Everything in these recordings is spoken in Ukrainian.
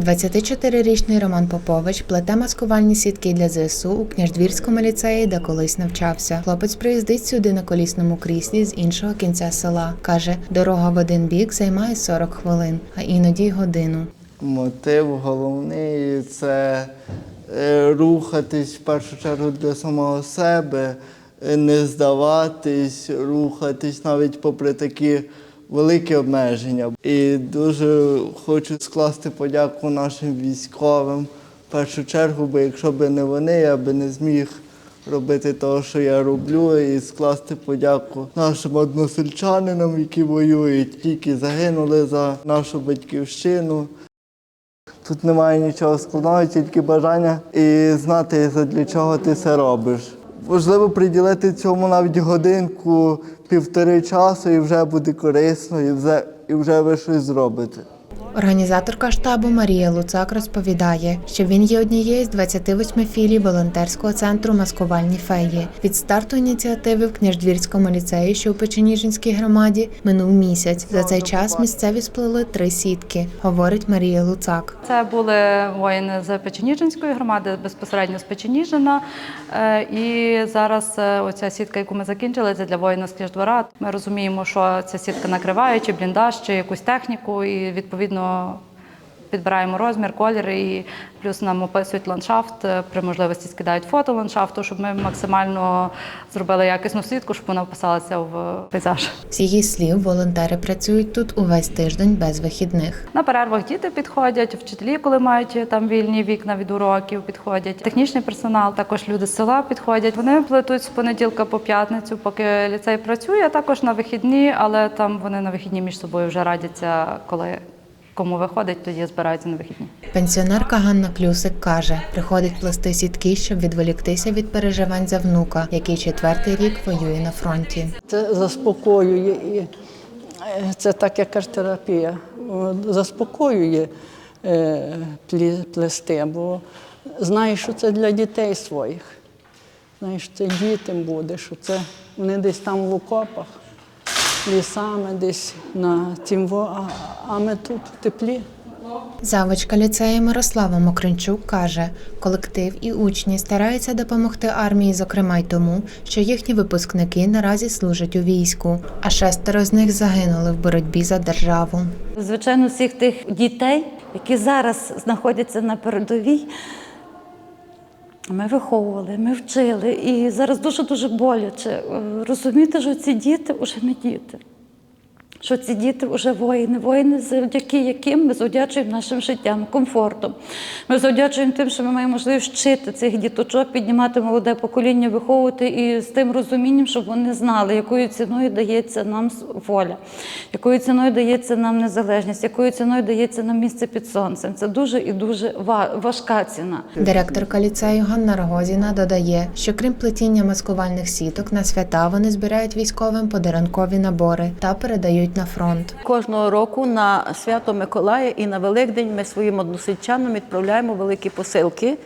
24-річний Роман Попович плете маскувальні сітки для ЗСУ у княждвірському ліцеї, де колись навчався. Хлопець приїздить сюди на колісному кріслі з іншого кінця села. каже, дорога в один бік займає 40 хвилин, а іноді й годину. Мотив головний це е, рухатись в першу чергу для самого себе, е, не здаватись, рухатись навіть попри такі великі обмеження. І дуже хочу скласти подяку нашим військовим. В першу чергу, бо якщо б не вони, я би не зміг робити того, що я роблю, і скласти подяку нашим односельчанинам, які воюють, тільки загинули за нашу батьківщину. Тут немає нічого складного, тільки бажання і знати, для чого ти це робиш. Важливо приділити цьому навіть годинку, півтори часу, і вже буде корисно, і вже, і вже ви щось зробите. Організаторка штабу Марія Луцак розповідає, що він є однією з 28 філій волонтерського центру Маскувальні феї. Від старту ініціативи в княждвірському ліцеї, що у Печеніжинській громаді, минув місяць. За цей час місцеві сплели три сітки, говорить Марія Луцак. Це були воїни з Печеніжинської громади, безпосередньо з Печеніжина. Е, І зараз е, оця сітка, яку ми закінчили, це для воїна з Княждвора. Ми розуміємо, що ця сітка накриває чи бліндаж, чи якусь техніку, і відповідно підбираємо розмір, колір, і плюс нам описують ландшафт. е, При можливості скидають фото ландшафту, щоб ми максимально зробили якісну сітку, щоб вона вписалася в пейзаж. З її слів, волонтери працюють тут увесь тиждень без вихідних. На перервах діти підходять, вчителі, коли мають там вільні вікна від уроків, підходять. Технічний персонал, також люди з села підходять. Вони плетуть з понеділка по п'ятницю, поки ліцей працює, а також на вихідні, але там вони на вихідні між собою вже радяться, коли кому виходить, тоді збираються на вихідні. Пенсіонерка Ганна Клюсик каже, приходить плести сітки, щоб відволіктися від переживань за внука, який четвертий рік воює на фронті. Це заспокоює і е, це так як арт-терапія. Заспокоює е, плести, бо знаєш, що це для дітей своїх. Знаєш, що це дітям буде, що це вони десь там в окопах, лісами, десь на тім, во- а, а ми тут в теплі. Завочка ліцею Мирослава Мокринчук каже, колектив і учні стараються допомогти армії, зокрема й тому, що їхні випускники наразі служать у війську, а шестеро з них загинули в боротьбі за державу. Звичайно, всіх тих дітей, які зараз знаходяться на передовій, ми виховували, ми вчили. І зараз дуже-дуже боляче е, розуміти, що ці діти вже не діти. Що ці діти вже воїни, воїни, завдяки яким ми завдячуємо нашим життям, комфортом. Ми завдячуємо тим, що ми маємо можливість вчити цих діточок, піднімати молоде покоління, виховувати і з тим розумінням, щоб вони знали, якою ціною дається нам воля, якою ціною дається нам незалежність, якою ціною дається нам місце під сонцем. Це дуже і дуже важка ціна. Директорка ліцею Ганна Рогозіна додає, що крім плетіння маскувальних сіток, на свята вони збирають військовим подарункові набори та передають на фронт. Кожного року на свято Миколая і на Великдень ми своїм односельчанам відправляємо великі посилки,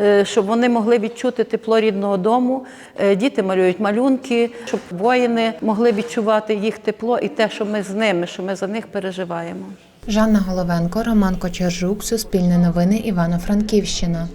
е, щоб вони могли відчути тепло рідного дому. Е, Діти малюють малюнки, щоб воїни могли відчувати їх тепло і те, що ми з ними, що ми за них переживаємо. Жанна Головенко, Роман Кочержук, Суспільне новини, Івано-Франківщина.